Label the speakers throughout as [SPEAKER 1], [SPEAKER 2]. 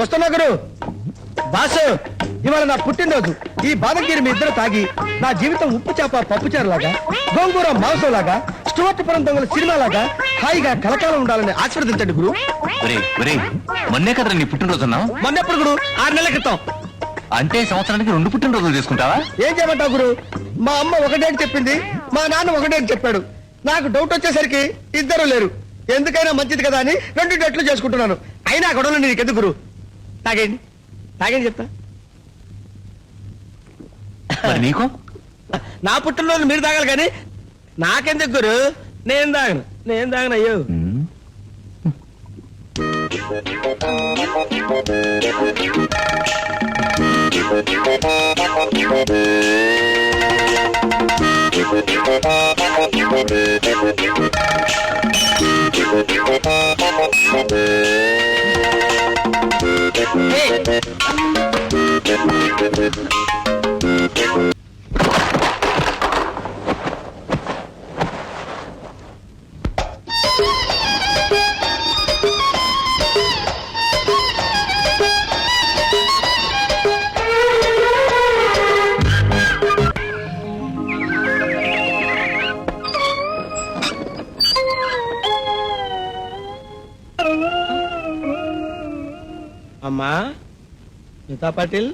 [SPEAKER 1] వస్తున్నా గురు. బాసు ఇవాళ నా పుట్టినరోజు. ఈ బాదగిరి మీ ఇద్దరు తాగి నా జీవితం ఉప్పు చేప పప్పుచారు లాగా గోంగూర మాంసం లాగా స్టువర్ట్పురం దొంగల సినిమా లాగా హాయిగా కలకాలం ఉండాలని ఆశీర్వదించండి గురు.
[SPEAKER 2] మొన్నే కదరా నీ పుట్టినరోజు అన్నావు?
[SPEAKER 1] మొన్నెప్పుడు గురు? ఆరు నెలల క్రితం.
[SPEAKER 2] అంటే సంవత్సరానికి రెండు పుట్టినరోజులు చేసుకుంటావా?
[SPEAKER 1] ఏం చేయమంటావు గురు? మా అమ్మ ఒకటే అని చెప్పింది మా నాన్న ఒకటే అని చెప్పాడు. నాకు డౌట్ వచ్చేసరికి ఇద్దరు లేరు. ఎందుకైనా మంచిది కదా అని రెండు డేట్లు చేసుకుంటున్నాను. అయినా గొడవలు నీకు ఎందుకు గురు? తాగేయండి. తాగేయండి చెప్తా.
[SPEAKER 2] మరి నీకు?
[SPEAKER 1] నా పుట్టినరోజు మీరు తాగాలి కానీ నాకెందుకు గురు? నేను తాగను. నేను తాగను అయ్యో.
[SPEAKER 2] ఉమ్,
[SPEAKER 1] ఏయ్, అమ్మా మితా పాటిల్?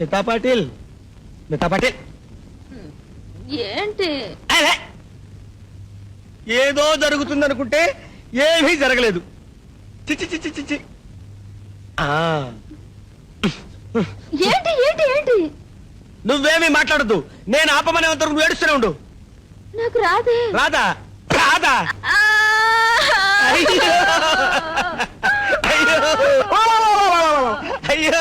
[SPEAKER 1] మితా పాటిల్? మితా పాటిల్.
[SPEAKER 3] ఏంటి.
[SPEAKER 1] ఏదో జరుగుతుంది అనుకుంటే ఏమీ జరగలేదు. చిచ్చి చిచ్చి చిచ్చి ఆ,
[SPEAKER 3] ఏంటి ఏంటి ఏంటి?
[SPEAKER 1] నువ్వేమీ మాట్లాడద్దు. నేను ఆపమనే అంత నువ్వు ఏడుస్తూనే ఉండు.
[SPEAKER 3] నాకు రాదే.
[SPEAKER 1] రాదా? రాదా?
[SPEAKER 3] ఆ!
[SPEAKER 1] అయ్యో! అయ్యో! అయ్యో!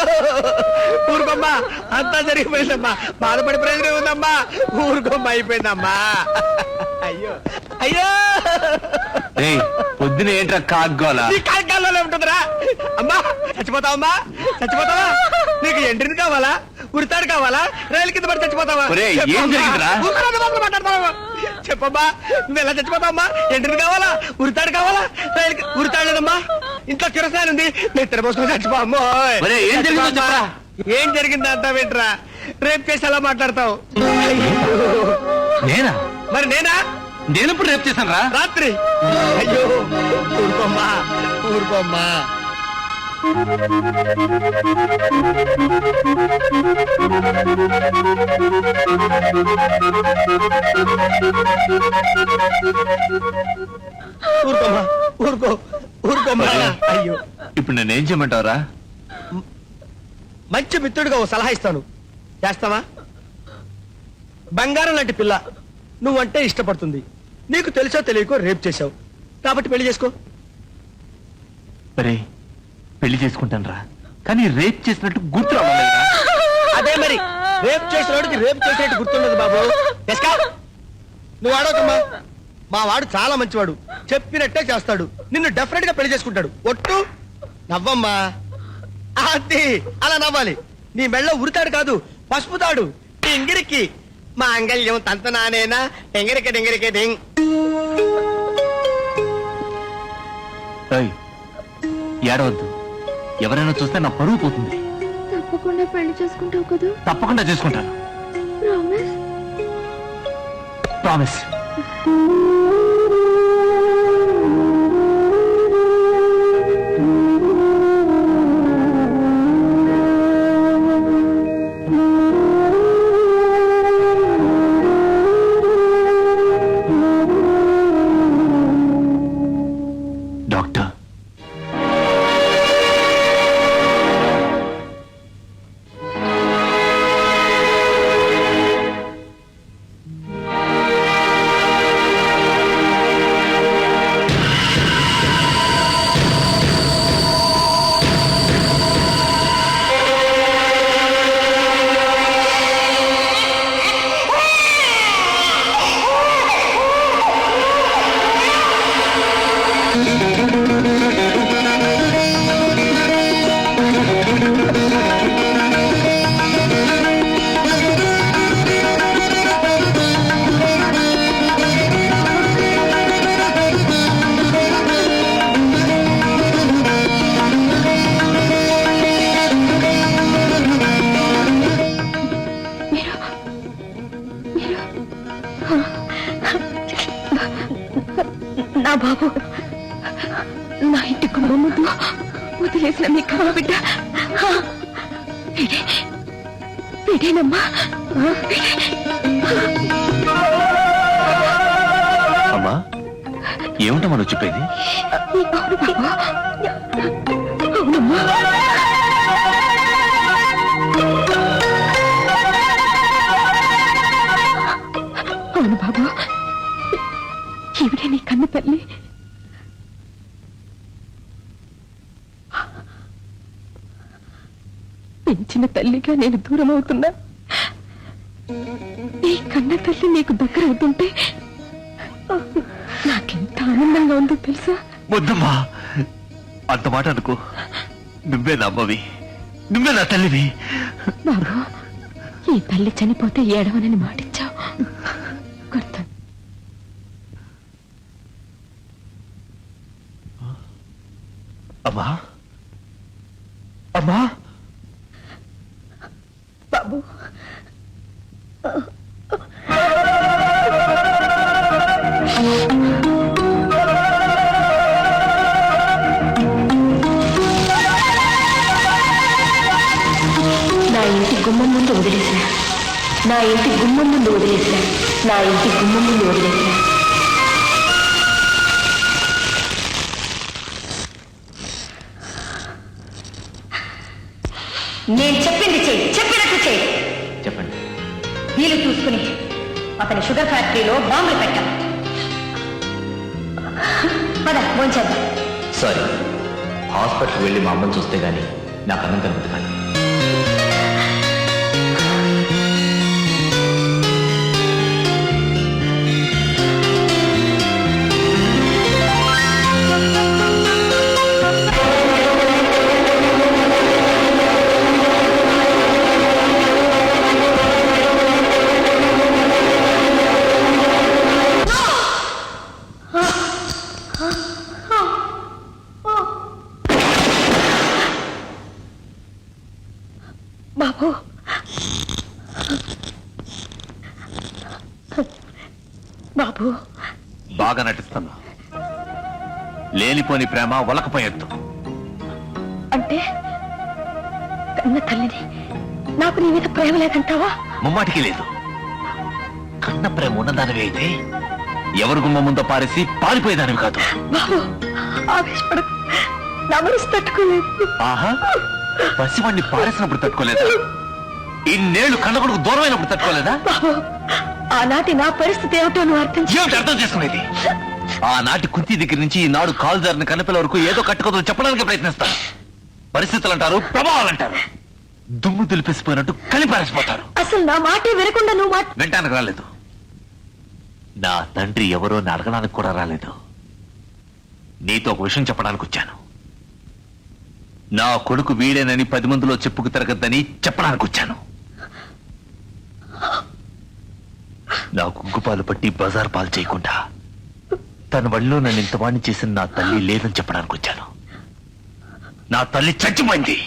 [SPEAKER 1] ఊరుకోమ్మా అంతా జరిగిపోయిందమ్మా. బాధపడి ప్రయోజనం ఉందమ్మా. ఊరుకోమ్మ అయిపోయిందమ్మా. అయ్యో! అయ్యో!
[SPEAKER 2] పొద్దున ఏంట్రా కాగ్గోలా?
[SPEAKER 1] నీ ఉంటుందిరా. అమ్మా చచ్చిపోతావమ్మా? చచ్చిపోతావా? నీకు ఎండ్రిని కావాలా? ఉరితాడు కావాలా? రైలు కింద పడి చచ్చిపోతావా?
[SPEAKER 2] ఏం. జరిగిందిరా?
[SPEAKER 1] మాట్లాడతావా? చెప్పమ్మా. నువ్వు ఎలా చచ్చిపోతావమ్మా ఎండ్రిని కావాలా? ఉరితాడు కావాలా? రైలు ఉరితాడు లేదమ్మా ఇంట్లో కిరసాని ఉంది. నేను తిరబోసుకొని చచ్చిపో అమ్మో.
[SPEAKER 2] ఒరేయ్, ఏం జరిగిందో చెప్పరా?
[SPEAKER 1] ఏం జరిగింది అంతా వింటరా రేపు చేసి ఎలా మాట్లాడతావు?
[SPEAKER 2] నేనా?
[SPEAKER 1] మరి నేనా?
[SPEAKER 2] నేను ఇప్పుడు రేపు చేశాను రా
[SPEAKER 1] రాత్రి. అయ్యో ఊరుకోమ్మా ఊరుకోమ్మా.
[SPEAKER 2] నేనేం చేయమంటావురా?
[SPEAKER 1] మంచి మిత్రుడిగా ఓ సలహా ఇస్తాను. చేస్తావా? బంగారం లాంటి పిల్ల నువ్వంటే ఇష్టపడుతుంది. నీకు తెలుసో తెలియకో రేప్ చేశావు. కాబట్టి పెళ్ళి చేసుకో.
[SPEAKER 2] ఒరే పెళ్ళి చేసుకుంటాను రా కానీ రేప్ చేసినట్టు గుర్తు.
[SPEAKER 1] అదే మరి రేప్ చేసిన వాడికి రేప్ చేసినట్టు గుర్తుండదు బాబు. ఎస్కా నువ్వు ఆడవకమ్మా మా వాడు చాలా మంచివాడు. చెప్పినట్టే చేస్తాడు. నిన్ను డెఫినెట్గా పెళ్ళి చేసుకుంటాడు. ఒట్టు. నవ్వమ్మా. అది అలా నవ్వాలి. నీ మెళ్ళ ఉరితాడు కాదు పసుపు తాడు. ఎంగిరికి మా అంగల్యం తంత నానేనా ఎంగిరిక డెంగిరిక డెంగ్.
[SPEAKER 2] ఏయ్, ఏడవద్దు. ఎవరైనా చూస్తే నా పరువు పోతుంది.
[SPEAKER 3] తప్పకుండా పెళ్ళి చేసుకుంటావు కదా?
[SPEAKER 2] తప్పకుండా చేసుకుంటాను.
[SPEAKER 3] ప్రామిస్
[SPEAKER 2] ప్రామిస్
[SPEAKER 3] నా బాబు నా ఇంటి కుటుంబం ముందు వదిలేసిన మీ కమ్మ బిడ్డ. వీడేనమ్మా.
[SPEAKER 2] అమ్మా ఏమిటో మనం చెప్పేది?
[SPEAKER 3] అవును బాబు. అవునమ్మా. ఈవిడే నీ కన్న తల్లి. పెంచిన తల్లిగా నేను దూరం అవుతున్నా నీ కన్న తల్లి నీకు దగ్గర అవుతుంటే నాకెంత ఆనందంగా ఉందో తెలుసా?
[SPEAKER 2] వద్దమ్మా. అంత మాట అనుకో. నువ్వే నా అమ్మవి. నువ్వే నా తల్లివి.
[SPEAKER 3] బాబు ఈ తల్లి చనిపోతే ఏడవనని మాటిచ్చావు.
[SPEAKER 2] అమ్మా? అమ్మా?
[SPEAKER 3] బాబు. నా ఇంటి గుమ్మం ముందు వదిలేసా నా ఇంటి గుమ్మం ముందు వదిలేసా నా ఇంటి గుమ్మం ముందు వదిలేసా
[SPEAKER 4] నేను చెప్పింది చెయ్యి చెప్పినట్టు చెయ్యి.
[SPEAKER 2] చెప్పండి.
[SPEAKER 4] వీలు చూసుకుని అతని షుగర్ ఫ్యాక్టరీలో బాంబులు పెట్టాం. పద భోంచేద్దాం.
[SPEAKER 5] సారీ. హాస్పిటల్కి వెళ్ళి మా అమ్మని చూస్తే గానీ నాకు అన్నం కలుగుతుంది కానీ
[SPEAKER 3] బాబు. బాబు.
[SPEAKER 2] బాగా నటిస్తున్నా. లేనిపోని ప్రేమ వలకపోయొద్దు.
[SPEAKER 3] అంటే కన్న తల్లిని నాకు నీ మీద ప్రేమ లేదంటావా?
[SPEAKER 2] ముమ్మాటికి లేదు. కన్న ప్రేమ ఉన్నదానివి అయితే ఎవరు గుమ్మ ముందో పారేసి పారిపోయేదానివి కాదు.
[SPEAKER 3] బాబు ఆవేశపడకు నా మనసు తట్టుకోలేదు.
[SPEAKER 2] ఆహా పసివాణ్ణి పారేసినప్పుడు తట్టుకోలేదా? ఇన్నేళ్ళు కన్న కొడుకు దూరమైనప్పుడు తట్టుకోలేదా?
[SPEAKER 3] బాబు ఆనాటి నా పరిస్థితి ఏమిటో నువ్వు అర్థం చే-
[SPEAKER 2] ఏమిటి అర్థం చేసుకునేది? ఆనాటి కుంతి దగ్గర నుంచి ఈనాడు కాలు జారిన కన్నపిల్ల వరకు ఏదో కట్టుకోదో చెప్పడానికి ప్రయత్నిస్తారు. పరిస్థితులు అంటారు ప్రభావాలు అంటారు దుమ్ము దులిపేసిపోయినట్టు కలిపారేసిపోతారు
[SPEAKER 3] అసలు నా మాటే వినకుండా నువ్వు మాట
[SPEAKER 2] వెంటానికి రాలేదు. నా తండ్రి ఎవరో అని అడగడానికి కూడా రాలేదు. నీతో ఒక విషయం చెప్పడానికి వచ్చాను. నా కొడుకు వీడేనని పది మందిలో చెప్పుకు తిరగద్దని చెప్పడానికి వచ్చాను. నా కుంకుపాలు పట్టి బజార్ పాలు చేయకుండా తన వడిలో నన్ను ఇంతవాణ్ణి చేసిన నా తల్లి లేదని చెప్పడానికి వచ్చాను. నా తల్లి చచ్చిపోయింది.